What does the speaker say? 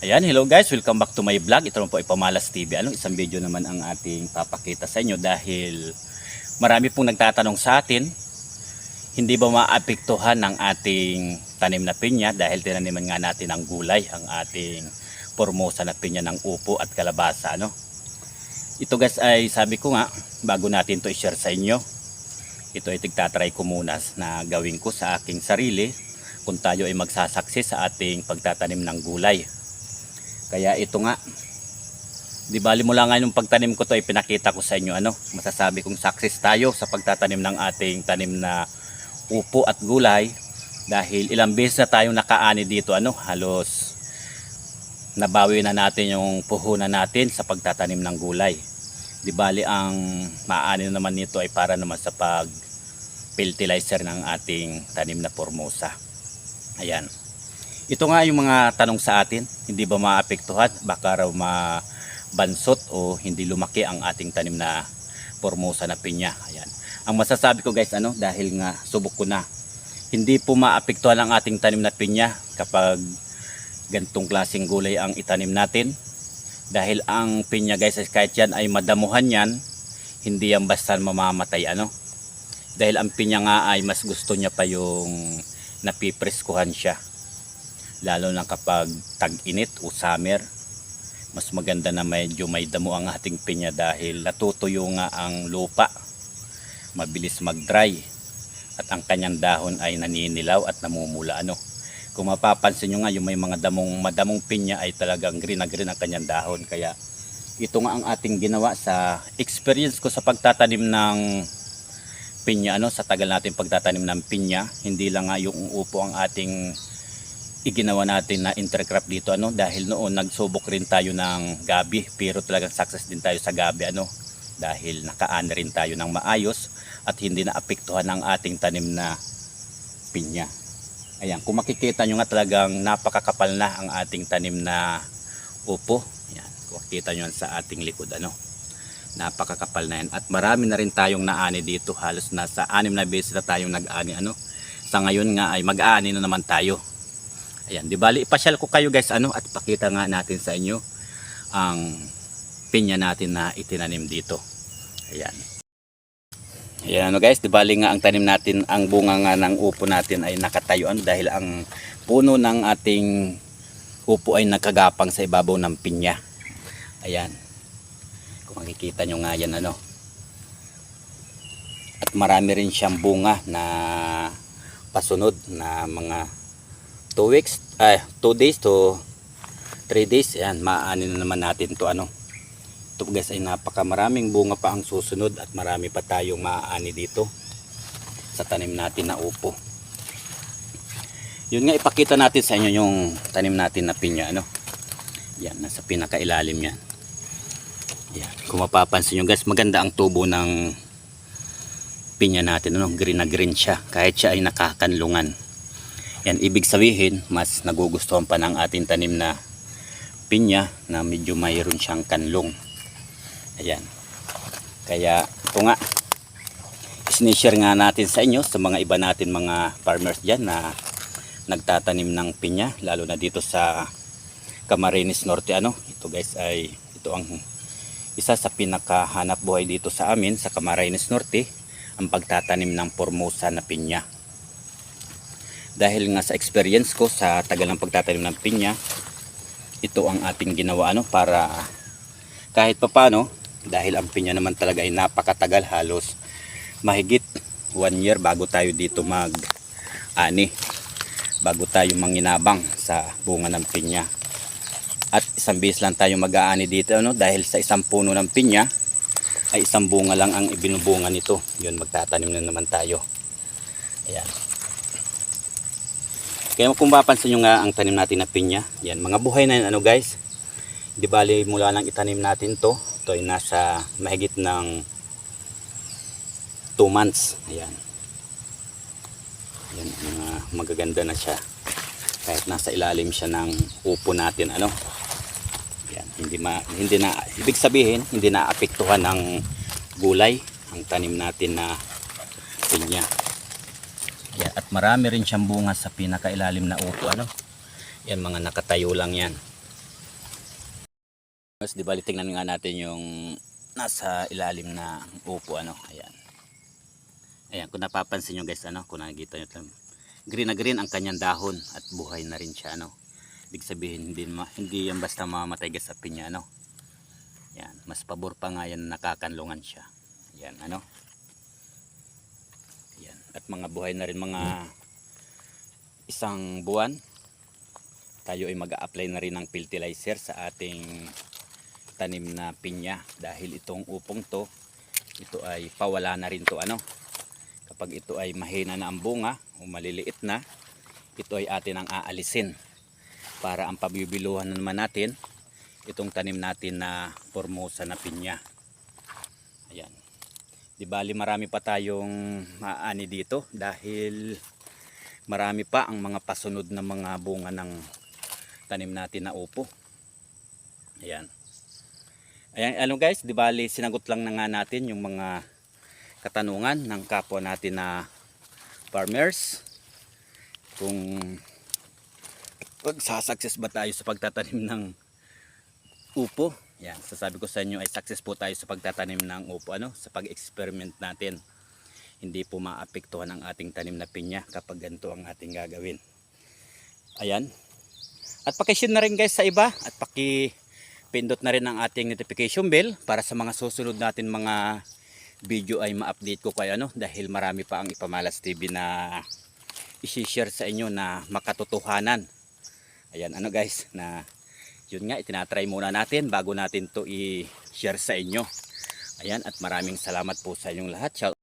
Ayan, hello guys, welcome back to my vlog. Ito po ay Pamalas TV. Ano, isang video naman ang ating papakita sa inyo dahil marami pong nagtatanong sa atin, hindi ba maapektuhan ng ating tanim na pinya dahil tinaniman nga natin ng gulay ang ating formosa na pinya ng upo at kalabasa. Ano? Ito guys ay sabi ko nga, bago natin to i-share sa inyo, ito ay tigtatry ko muna na gawin ko sa aking sarili kung tayo ay magsasaksi sa ating pagtatanim ng gulay. Kaya ito nga, di bali mula nga yung pagtanim ko to ay pinakita ko sa inyo ano, masasabi kong success tayo sa pagtatanim ng ating tanim na upo at gulay dahil ilang beses na tayong nakaani dito ano, halos nabawi na natin yung puhunan natin sa pagtatanim ng gulay. Di bali ang maani naman nito ay para naman sa pag fertilizer ng ating tanim na formosa. Ayan. Ito nga yung mga tanong sa atin, hindi ba maapektuhan? Baka raw mabansot o hindi lumaki ang ating tanim na formosa na pinya. Ayan. Ang masasabi ko guys, ano, dahil nga subok ko na, hindi po maapektuhan ang ating tanim na pinya kapag gantong klaseng gulay ang itanim natin. Dahil ang pinya guys, kahit yan ay madamuhan yan, hindi yan basta mamamatay. Ano? Dahil ang pinya nga ay mas gusto niya pa yung napipreskuhan siya lalo na kapag tag-init o summer mas maganda na medyo may damo ang ating pinya dahil natutuyo nga ang lupa. Mabilis mag-dry at ang kanyang dahon ay naninilaw at namumula. Ano kung mapapansin nyo nga yung may mga damong madamong pinya ay talagang green na green ang kanyang dahon. Kaya ito nga ang ating ginawa sa experience ko sa pagtatanim ng pinya. Ano sa tagal natin pagtatanim ng pinya hindi lang nga yung upo ang ating iginawa natin na intercrop dito ano? Dahil noon nagsubok rin tayo ng gabi pero talagang success din tayo sa gabi ano? Dahil nakaani rin tayo ng maayos at hindi na apektuhan ang ating tanim na pinya. Ayan kung makikita nyo nga talagang napakakapal na ang ating tanim na upo. Ayan kung makikita nyo sa ating likod ano? Napakakapal na yan. At marami na rin tayong naani dito. Halos nasa anim na beses na tayong nag-ani ano? Sa ngayon nga ay mag-aani na naman tayo Ayan, di bali ipasyal ko kayo guys ano at pakita nga natin sa inyo ang pinya natin na itinanim dito. Ayan. Ayan ano guys, di bali nga ang tanim natin, ang bunga nga ng upo natin ay nakatayo ano dahil ang puno ng ating upo ay nakagapang sa ibabaw ng pinya. Ayan. Kung makikita nyo nga yan ano. At marami rin siyang bunga na pasunod na mga 2 weeks, ay 2 days to 3 days, ayan, maaani na naman natin to ano. Ito guys ay napakamaraming bunga pa ang susunod at marami pa tayong maaani dito sa tanim natin na upo. Yun nga ipakita natin sa inyo yung tanim natin na pinya ano. Yan, nasa pinakailalim yan. Yan, kung mapapansin nyo guys, maganda ang tubo ng pinya natin ano, green na green siya kahit siya ay nakakanlungan. Yan, ibig sabihin, mas nagugustuhan pa ng ating tanim na pinya na medyo mayroon siyang kanlong. Ayan. Kaya, ito nga, sinishare nga natin sa inyo, sa mga iba natin mga farmers dyan na nagtatanim ng pinya, lalo na dito sa Camarines Norte. Ano? Ito guys ay, ito ang isa sa pinakahanap buhay dito sa amin, sa Camarines Norte, ang pagtatanim ng formosa na pinya dahil nga sa experience ko sa tagal ng pagtatanim ng pinya ito ang ating ginawa ano para kahit papano dahil ang pinya naman talaga ay napakatagal halos mahigit one year bago tayo dito mag ani bago tayo manginabang sa bunga ng pinya. At isang beses lang tayo mag-aani dito ano dahil sa isang puno ng pinya ay isang bunga lang ang ibinubunga nito. Yun magtatanim na naman tayo. Ayan kaya kung mapapansin nyo nga ang tanim natin na pinya, yan, mga buhay na yan, ano guys. Di bali mula nang itanim natin to, ito ay nasa mahigit ng 2 months. Ayan. Yan, mga magaganda na siya. Kahit nasa ilalim siya ng upo natin, ano. Yan, hindi ma hindi na ibig sabihin, hindi na apektuhan ng gulay ang tanim natin na pinya. Marami rin siyang bunga sa pinakailalim na upo ano. Yan mga nakatayo lang yan. Mas di bali tingnan nga natin yung nasa ilalim na upo ano. Ayan. Ayan, kung napapansin nyo guys, ano, kung nakikita nyo green na green ang kanyang dahon at buhay na rin siya, ano. Ibig sabihin, hindi, hindi yan basta mamamatay guys sa pinya, ano. Yan, mas pabor pa nga yan na nakakanlungan siya. Yan, ano. Mga buhay na rin mga isang buwan, tayo ay mag-a-apply na rin ng fertilizer sa ating tanim na pinya. Dahil itong upong to ito ay pawala na rin to ano? Kapag ito ay mahina na ang bunga o maliliit na ito ay atin ang aalisin. Para ang pabibiluhan na naman natin itong tanim natin na formosa na pinya. Ayan di bali marami pa tayong maani dito dahil marami pa ang mga pasunod na mga bunga ng tanim natin na upo ayan Ayan, ano guys, di bali sinagot lang na nga natin yung mga katanungan ng kapwa natin na farmers. Kung magsasucess ba tayo sa pagtatanim ng upo. Yan, sasabi ko sa inyo ay success po tayo sa pagtatanim ng upo, ano, sa pag-experiment natin. Hindi po maapektuhan ang ating tanim na pinya kapag ganito ang ating gagawin. Ayan. At pakishare na rin guys sa iba at paki pindot na rin ang ating notification bell para sa mga susunod natin mga video ay ma-update ko kayo ano dahil marami pa ang Ipamalas TV na i-share sa inyo na makatotohanan. Ayan ano guys na yun nga itinatry muna natin bago natin to i-share sa inyo. Ayan at maraming salamat po sa inyong lahat. Shout